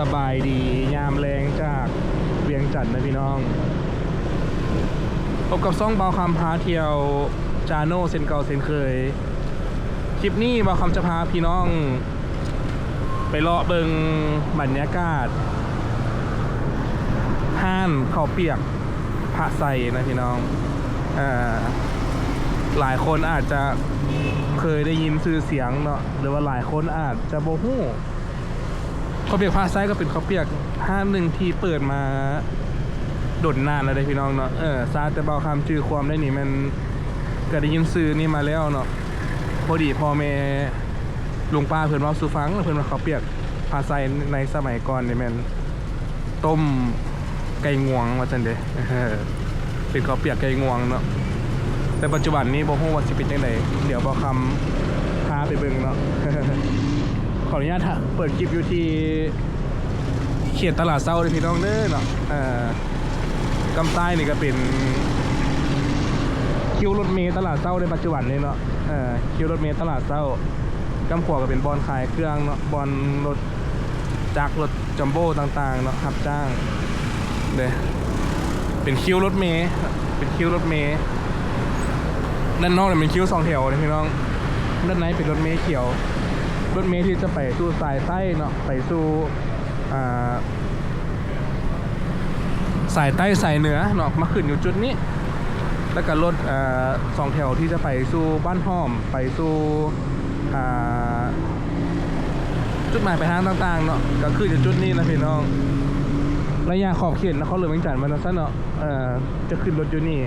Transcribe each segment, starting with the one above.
สบายดียามแรงจากเวียงจันทน์นะพี่น้องพบกับซ่องเบาคำพาเที่ยวจาโน่เซนเก่าเซนเคย คลิปนี้เบาคำจะพาพี่น้อง ไปเลาะเบิงบรรยากาศห้านข้าวเปียกพระไซนะพี่น้องอหลายคนอาจจะเคยได้ยินชื่อเสียงเนาะหรือว่าหลายคนอาจจะโบฮู้ ข้าวเปียกพระไซก็เป็นข้าวเปียกห้านหนึ่งที่เปิดมาโดนนานแล้วเลยพี่น้องเนาะเออซาแต่เบาคำจือความได้นี่มันก็ได้ยินซื้อนี่มาแล้วเนาะพอดีพ่อแม่ลุงป้าเพื่อนเว่าสูฟังเพื่อนว่าข้าวเปียกพาไซในสมัยก่อนเนี่ยมันต้มไก่งวงว่าจันเดเออเป็นข้าวเปียกไก่งวงเนาะแต่ปัจจุบันนี้บ่ฮู้ว่าสิเป็นจังไดเดี๋ยวบ่คำพาไปเบิ่งเนาะ ขออนุญาตฮะเปิดคลิปอยู่ที่เขตตลาดเซาเลยพี่น้องเด้อเนาะเอ่อกำใต้นี่ก็เป็นคิวรถเมล์ตลาดเซาในปัจจุบันนี้เนาะเออคิวรถเมล์ตลาดเซากำขวาก็เป็นบอลขายเครื่องเนาะบอลรถจักรรถจัมโบ้ต่างๆเนาะรับจ้างเด้เป็นคิวรถเมย์เป็นคิวรถเมย์ด้านนอกเนี่ยเป็นคิวสองแถวเลยพี่น้องด้านในเป็นรถเมย์เขียว รถเมย์ที่จะไปสู่สายใต้เนาะไปสู่สายใต้สายเหนือเนาะมาขึ้นอยู่จุดนี้ แล้วก็รถสองแถวที่จะไปสู่บ้านห้อม ไปสู่จุดหมายปลายทางต่างๆเนาะก็คือจะจุดนี้นะพี่น้องระยะขอบเขตนครหลวงเวียงจันทร์มันสั้นเนาะจะขึ้นรถอยู่นี่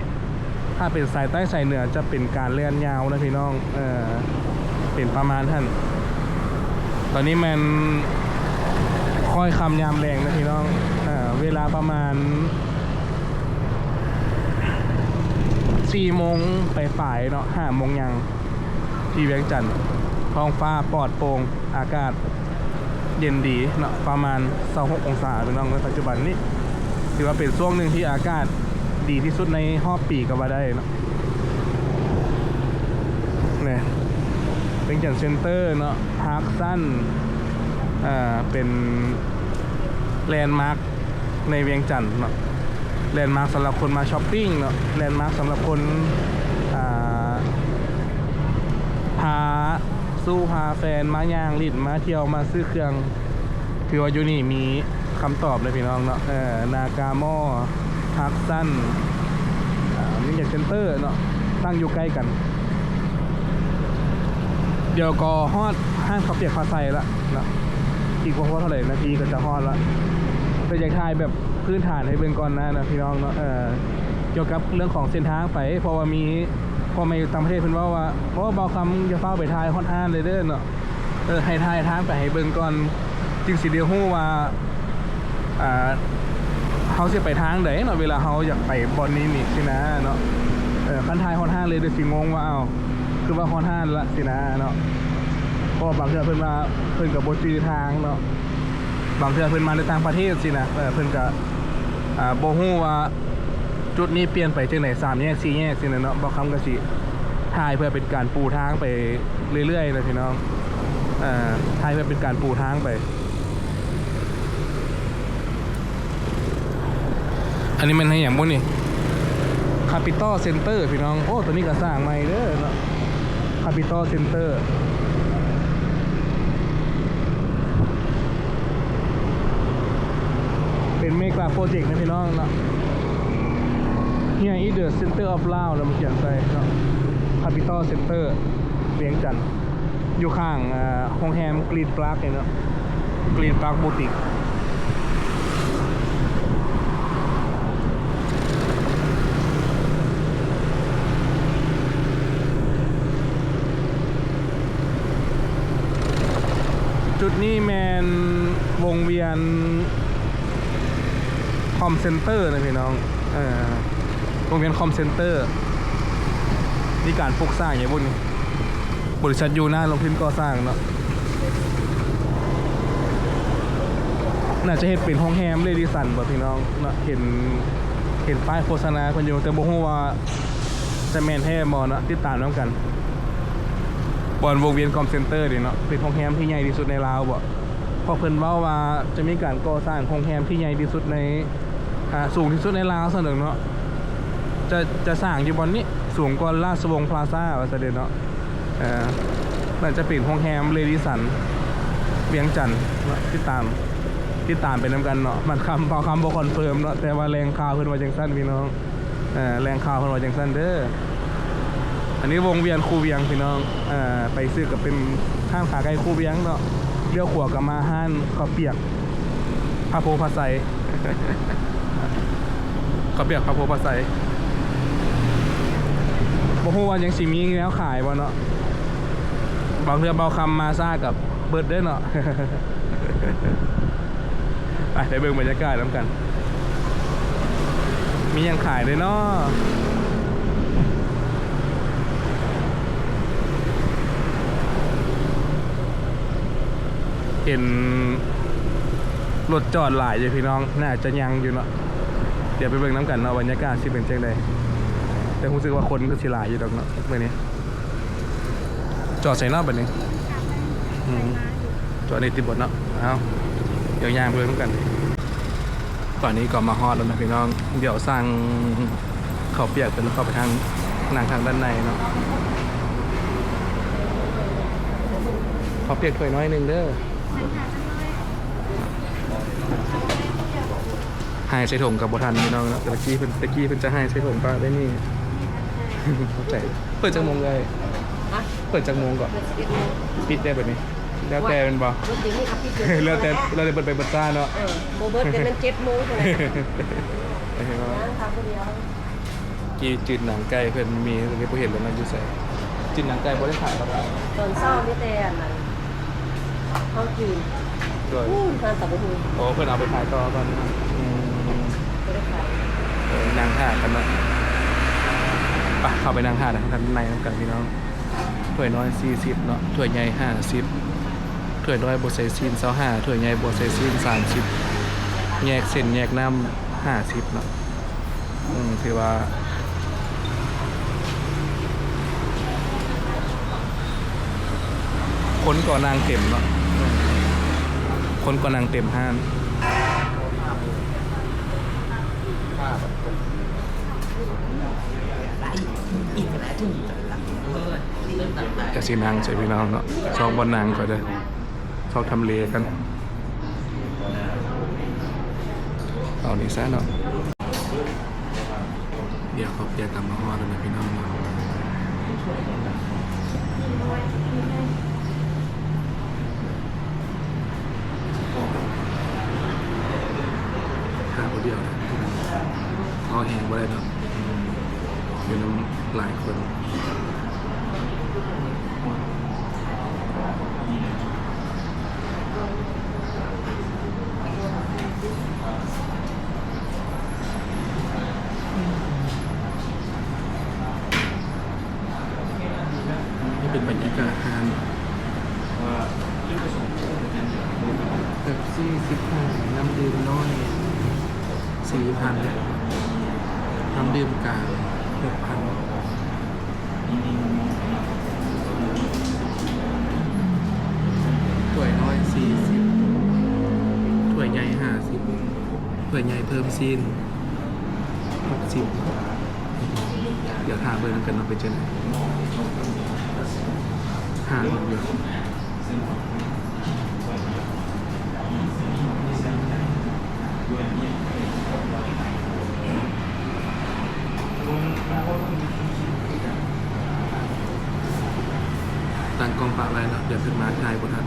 ถ้าเป็นสายใต้สายเหนือจะเป็นการเลื่อนยาวนะพี่น้อง เออเป็นประมาณท่าน ตอนนี้มันค่อยคำยามแรงนะพี่น้องเอเวลาประมาณสี่โมงไปฝ่ายเนาะห้าโมงยังที่เวียงจันทร์ท้องฟ้าปลอดโปร่งอากาศเย็นดีเนาะประมาณ26องศาเป็นน้องในปัจจุบันนี้ถือว่าเป็นช่วงหนึ่งที่อากาศดีที่สุดในรอบปีก็ว่าได้เนาะเนี่ย เป็นจันเซ็นเตอร์เนาะพาร์คสั้นอ่าเป็นแลนด์มาร์คในเวียงจันทร์เนาะแลนด์มาร์คสำหรับคนมาช้อปปิ้งเนาะแลนด์มาร์คสำหรับคนอ่าพาสู้พาแฟนมาย่างลิดมาเที่ยวมาซื้อเครื่องถือว่าอยู่นี่มีคำตอบเลยพี่น้องเนาะเออนากาโมพักสั้นอ่ามิเก็ตเซ็นเตอร์เนาะตั้งอยู่ใกล้กัน เดี๋ยวก็ฮอดห้างเขาเปียกพาไซละนะอีกพอเท่าไหร่นาทีก็จะฮอดละแต่อยากทายแบบพื้นฐานให้เบิ่งก่อนนะนะพี่น้องเนาะเออเกี่ยวกับเรื่องของเส้นทางไปเพราะว่ามีพอมาอยู่ต่างประเทศเพิ่นว่าว่าเพราะว่าเบาคำจะเฝ้าไปทายฮอดอ่านเลยเด้อเนาะเออให้ทายทางไปให้เบิ่งก่อนจึงสิเดียวฮู้ว่าอ่าเฮาสิไปทางใดเนาะเวลาเฮาอยากไปบอนนี้นี่สินะเนาะเออคันทายฮอดอ่านเลยเดี๋ยวสิงงว่าเอ้า คือว่าฮอดอ่านละสินะเนาะเพราะบางเทื่อเพิ่นมาเพิ่นก็บ่จื้อทางเนาะบางเทื่อเพิ่นมาในต่างประเทศสินะเออเพิ่นก็อ่าบ่ฮู้ว่าจุดนี้เปลี่ยนไปจังไหนสามแยกสี่แยกสินะเนาะบอกคำกะสิถ่ายเพื่อเป็นการปูทางไปเรื่อยๆนะพี่น้องอ่าถ่ายเพื่อเป็นการปูทางไป อันนี้มันให้อย่างบุ้นี่คาปิตอลเซ็นเตอร์พี่น้อง โอ้ตัวนี้ก็สร้างใหม่เด้อเนาะ คาปิตอลเซ็นเตอร์เป็นเมกาโปรเจกต์นะพี่น้องเนาะ Here is the center of Lao แล้วมันเขียนใส่เนาะ Capital Center เวียงจันทน์อยู่ข้างโรงแรมกรีนปาร์คเนาะกรีนปาร์คบูติก นี้แมนวงเวียนคอมเซ็นเตอร์นะพี่น้องเออโรงเรียนคอมเซ็นเตอร์นี่การปลูกสร้างอย่างบุญนี่บริษัทยูน้าลงทุนก่อสร้างเนาะน่าจะเห็นเป็นห้องแฮมเลยดิสันบ่พี่น้องเนาะเห็นเห็นป้ายโฆษณาคนอยู่แต่บ่ฮู้ว่าจะแมนแท้บ่เนาะติดตามน้ำกัน บอลวงเวียนคอมเซ็นเตอร์ดิเนาะเป็นห้องแฮมที่ใหญ่ที่สุดในลาวบ่พอเพิ่นเว้าว่าจะมีการก่อสร้างโรงแรมที่ใหญ่ที่สุดในอ่าสูงที่สุดในลาวซะหนึ่งเนาะจะจะสร้างอยู่บนนี้สูงกว่าราชวงศ์พลาซ่าว่าซะเด้เนาะเอ่อน่าจะเป็นโรงแรมเลดิสันเวียงจันทน์เนาะที่ตามที่ตามไปนํกันเนาะมันคำพอคำบ่คอนเฟิร์มเนาะแต่ว่าแรงข่าวเพิ่นว่าจังซั่นพี่น้องเอ่อแรงข่าวเพิ่นว่าจังซั่นเด้อ อันนี้วงเวียนคูเวียงพี่น้องเอ่อไปซื้อกับเป็นห้างขาไก่คูเวียงเนาะเลี้ยวขวากับมาห้านข้าเปียกพระโพพระไซข้าเปียกพระโพพระไซบ่ฮู้ว่ายังสิมีแล้วขายบ่เนาะบางเทื่อเบาคำมาซ่ากับเบิดเด้เนาะไปได้เบิ่งบรรยากาศน้ำกัน มียังขายเลยเนาะ เห็นรถจอดหลายอยู่พี่น้อง น่าจะยังอยู่เนาะ เดี๋ยวไปเบิ่งน้ำกันเนาะบรรยากาศสิเป็นจังไดแต่รู้สึกว่าคนก็สิหลายอยู่ดอกเนาะเมื่อนี้ จอดใส่นอกแบบนี้อืมจอดในติดบทเนาะเอาเดี๋ยวยางไปเบิ่งน้ำกัน ตอนนี้ก็มาฮอดแล้วนะพี่น้อง เดี๋ยวสั่งข้าวเปียกเป็นเข้าไปทางนางทางด้านในเนาะข้าเปียกถ้วยน้อยหนึงเด้อ ให้ใช้ถงกับบทันพี่น้องเนาะแต่ตะกี้เป็นตะกี้เป็นจะให้ใช้ถงป้าได้นี่เข้าใจเปิดจังโมงเลยฮะเปิดจังโมงก่อนเปิดสิบเอ็ดโมงปิดได้แบบนี้แล้วแต่เป็นบ่รถติดนี่ครับพี่เกิดแล้วแต่แล้วแต่เปิดไปเปิดซ่าเนาะเออโบเบิร์ตเป็นมันเจ็ดโมงเลยโอเคครับนั่งทำคนเดียวกีจืดหนังไก่เพื่อนมีตรงนี้ผมเห็นแล้วนะอยูใส่จืดหนังไก่บ่ได้ขายครับตอนเช้านี่แต่อันนั้นเขากินด้วยอู้ทานตับกหูโอ้เพื่อนเอาไปขายต่อตอนนี้อืมไม่ได้ขายเออนางห่ากันเนาะไปเข้าไปนางห่ากันในน้ำกันพี่น้องถ้วยน้อย40เนาะถ้วยใหญ่50ถ้วยน้อยบวใส่ซีน25ถ้วยใหญ่บวใส่ซีน30แยกเส้นแยกน้ำ50เนาะอืมถือว่าคนก่อนางเต็มเนาะ คนก่อนางเต็มห้านจะสีนางใส่พี่น้องเนาะชอบบอลนางก็ได้ชอบทำเลกัน เอานี่ซะเนาะเดี๋ยวเขาเปลี่ยตามมาฮอดแล้วนะพี่น้องเนาะ หาคนเดียวนะเอาแหงไ่ได้เนาะอยู่น้ำหลายคนนี่เป็นบรรยากาศทานแบบซี่สิบห้าน้ำดื่มน้อยสี่พันน้ำดื่มกลางหกพันถ้วยน้อยสี่สิบถ้วยใหญ่ห้าสิบถ้วยใหญ่เพิ่ มซีนหกสิบเดี๋ยวถามเบอร์นั้นกันเราไปเจอไหนหาคนเดียวต่างกองปราบอะไรเนาะเดี๋ยวขึ้นมาทายบททัน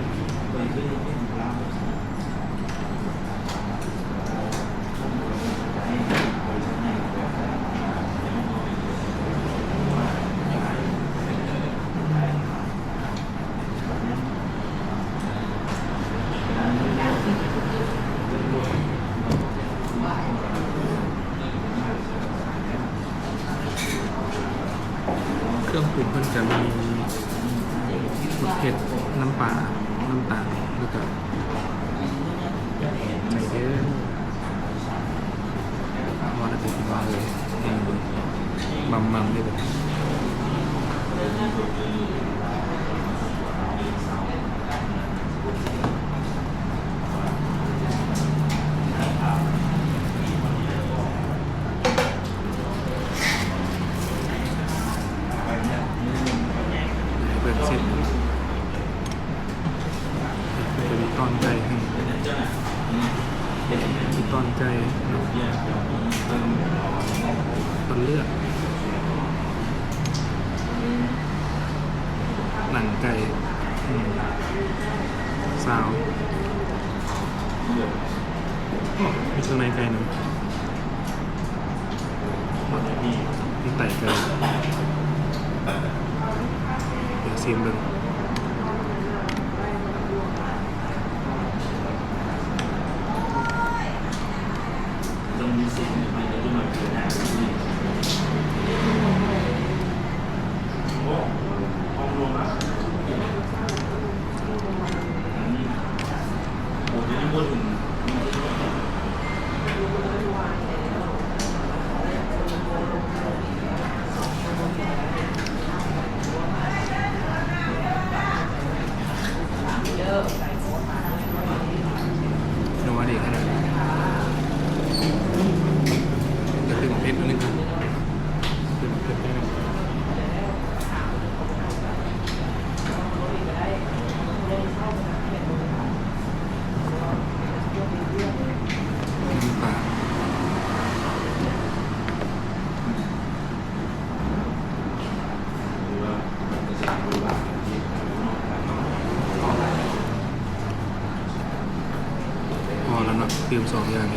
เครื่องปรุงเพิ่นจะมีมะเผ็ดน้ำปลา น้ำตาลแล้วก็ใส่เยอะพอจะติดมาเลยอืม มัมมัมๆเลย từ để xem được 状，越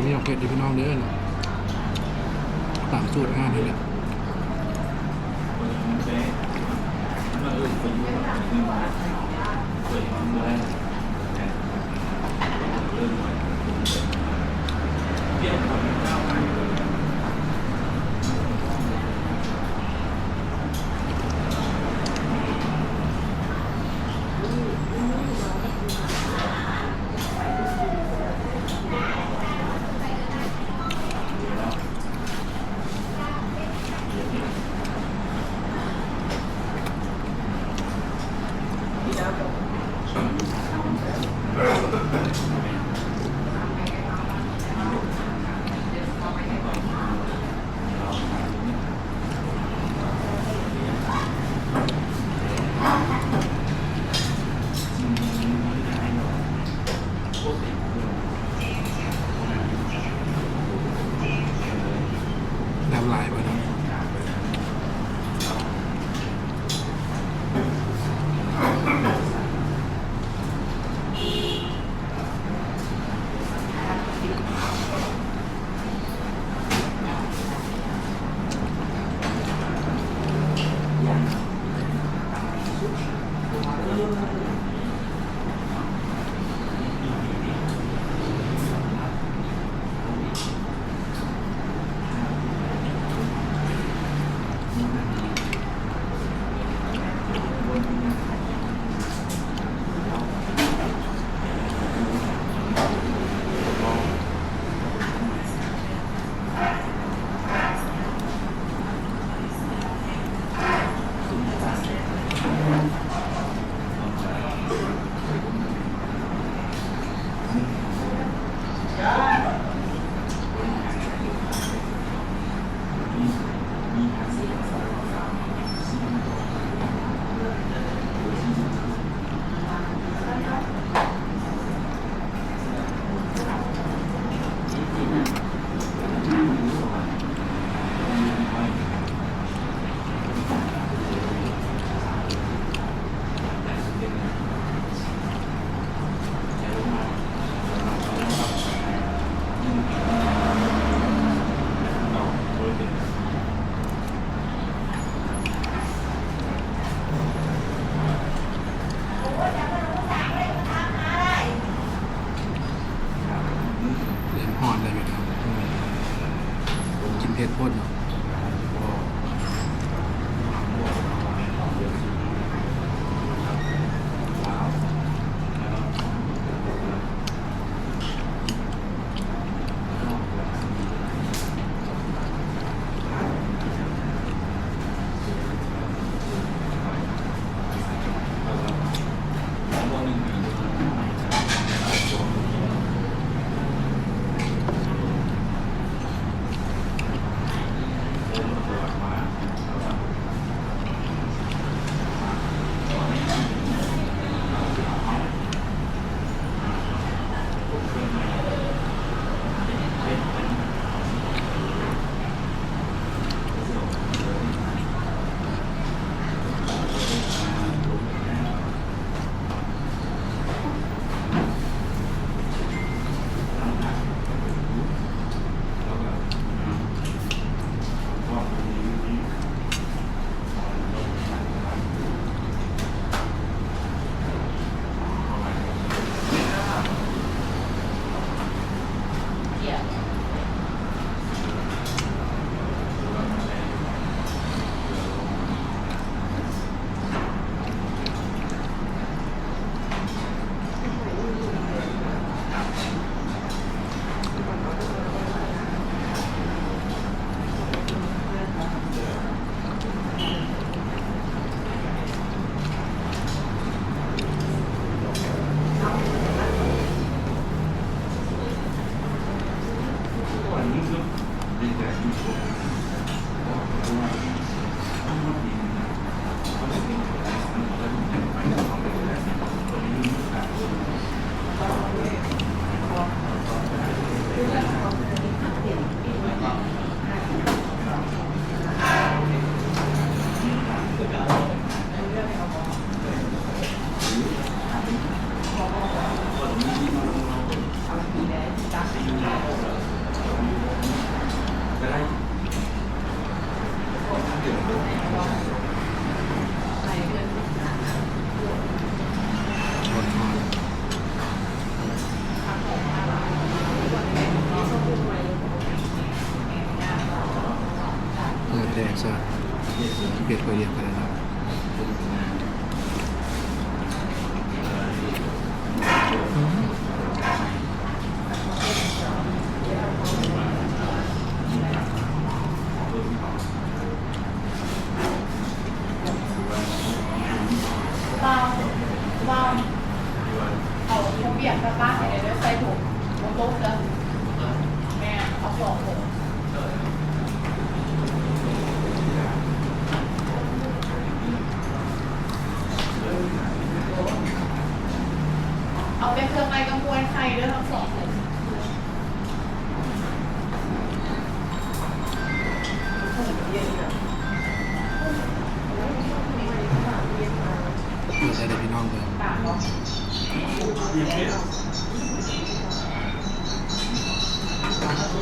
แบบปิโอมีของเผ็ดอยู่พี่น้องเด้อนะตามสูตรห้านี่แหละ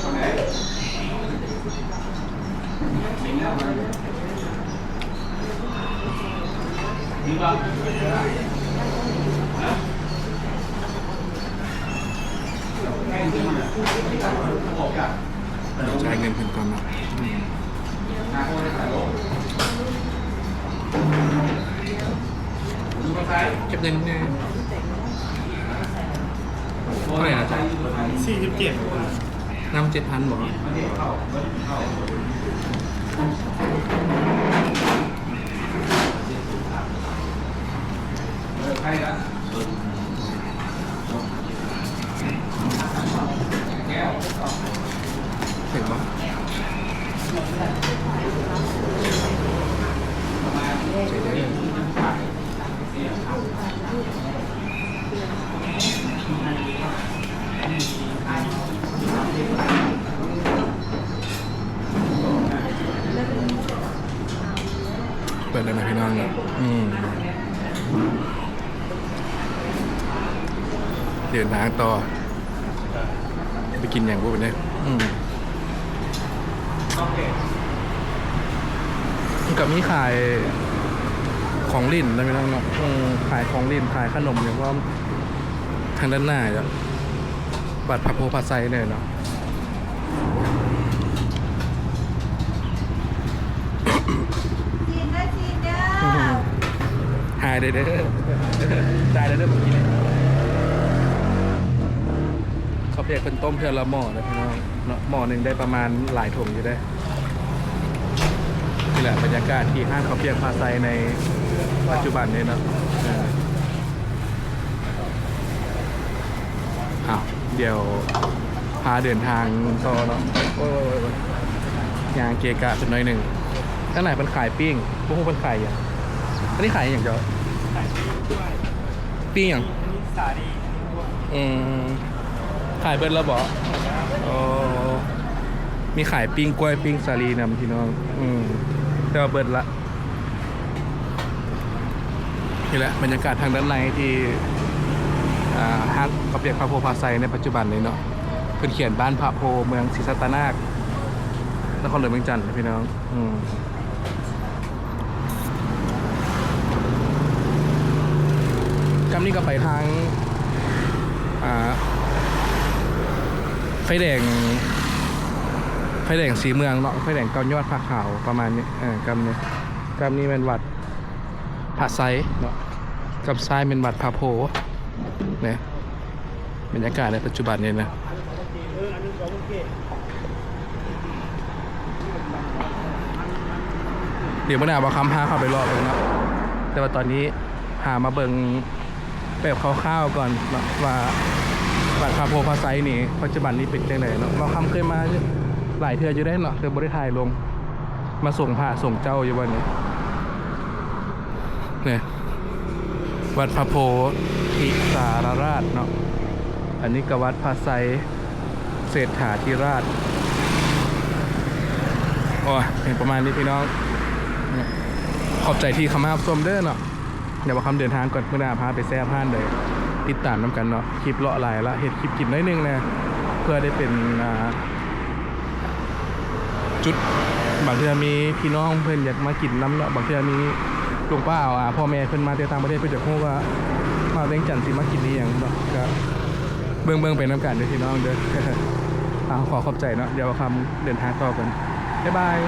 จ่ายเงินเพิ่นก่อนนะเก็บเงินเนี่ยเท่าไหร่นะจ๊ะสี่สิบเจ็ด น้ำเจ็ดพันหมอกเห็นปะใช้ได้เปิดเลยนะพี่น้องเนี่ยอืมเดินทางต่อ ไปกินอย่างพวกนี้อืมกับมีขายของลิ่นนะพี่น้องเนาะอืมขายของลิ่นขายขนมอย่างว่าทางด้านหน้าจะบัตรพับโพพัสไซเนี่ยเนาะจีนได้จีนเด้อหายได้เด้อได้ได้เด้อเมื่อกี้เนี่ย เขาเรียกเป็นต้มเพื่อละหม้อนะพี่น้องเนาะหม้อหนึ่งได้ประมาณหลายถุงอยู่ได้นี่แหละบรรยากาศที่ห้างเขาวเปียกพาไซในปัจจุบันนี้เนาะเอออ้าวเดี๋ยวพาเดินทางต่อเนาะโอ้ยยางเกกะเป็นหน่อยหนึ่งข้างในเป็นขายปิ้งพวกเป็นขายอย่างอันนี้ขายอย่างเดียวปิ้งอย่างสาดีอืม ขายเบิร์ดแล้วบอกอ๋อมีขายปิ้งกล้วยปิ้งสาลีนำพี่น้อง อืมแต่ว่าเบิร์ดละนี่แหละบรรยากาศทางด้านในที่อ่าห้างกระเปียกพระโพพาไซในปัจจุบันนี้เนาะเพิ่นเขียนบ้านพระโพเมืองศรีสัตนาคนครหลวงเมืองจันทร์พี่น้อง อืมกำนี้ก็ไปทางอ่า ไฟแดง ไฟแดงสีเมืองเนาะไฟแดงเกายอดผาขาวประมาณนี้เออกำนี้กำนี้เป็นวัดผาไซเนาะกับซ้ายเป็นวัดผาโพเนี่ยบรรยากาศในปัจจุบันนี้นะเดี๋ยวเมื่อหน้าบาคำพาเข้าไปรอบเลยนะแต่ว่าตอนนี้หามาเบิงแบบคร่าวๆก่อนเนาะว่า บัตรพาโพพาไซนี่ปัจจุบันนี้เป็นจังไดเนาะบาคำเคยมาหลายเทื่ออยู่ได้เนาะแต่บริถ่ายลง มาส่งผ่าส่งเจ้าอยู่วันนี้เนี่ยวัดพระโพธิสารราชเนาะอันนี้ก็วัดพระไซเศรษฐาธิราชโอ้ยเป็นประมาณนี้พี่น้องขอบใจที่คำมาส้มเด้อเนาะเดี๋ยวว่าคำเดินทางก่อนเมื่อนาพาไปแซ่พานเลย ติดตามน้ำกันเนาะคลิปเลาะลายละเห็ดคลิปกินน้อยนึงนะเพื่อได้เป็นจุดบางเทื่อมีพี่น้องเพื่อนอยากมากินน้ำเนาะบางเทื่อมีลุงป้าอ่าพ่อแม่เพื่อนมาแต่ต่างประเทศเพื่อนจะพูดว่ามาเลี้ยงจันทร์สิมากินนี่อย่างเนาะก็เบิ่งเบิ่งไปน้ำกันเด้อพี่น้องเด้อเอาขอขอบใจเนาะเดี๋ยวคำเดินทางต่อกันบ๊ายบาย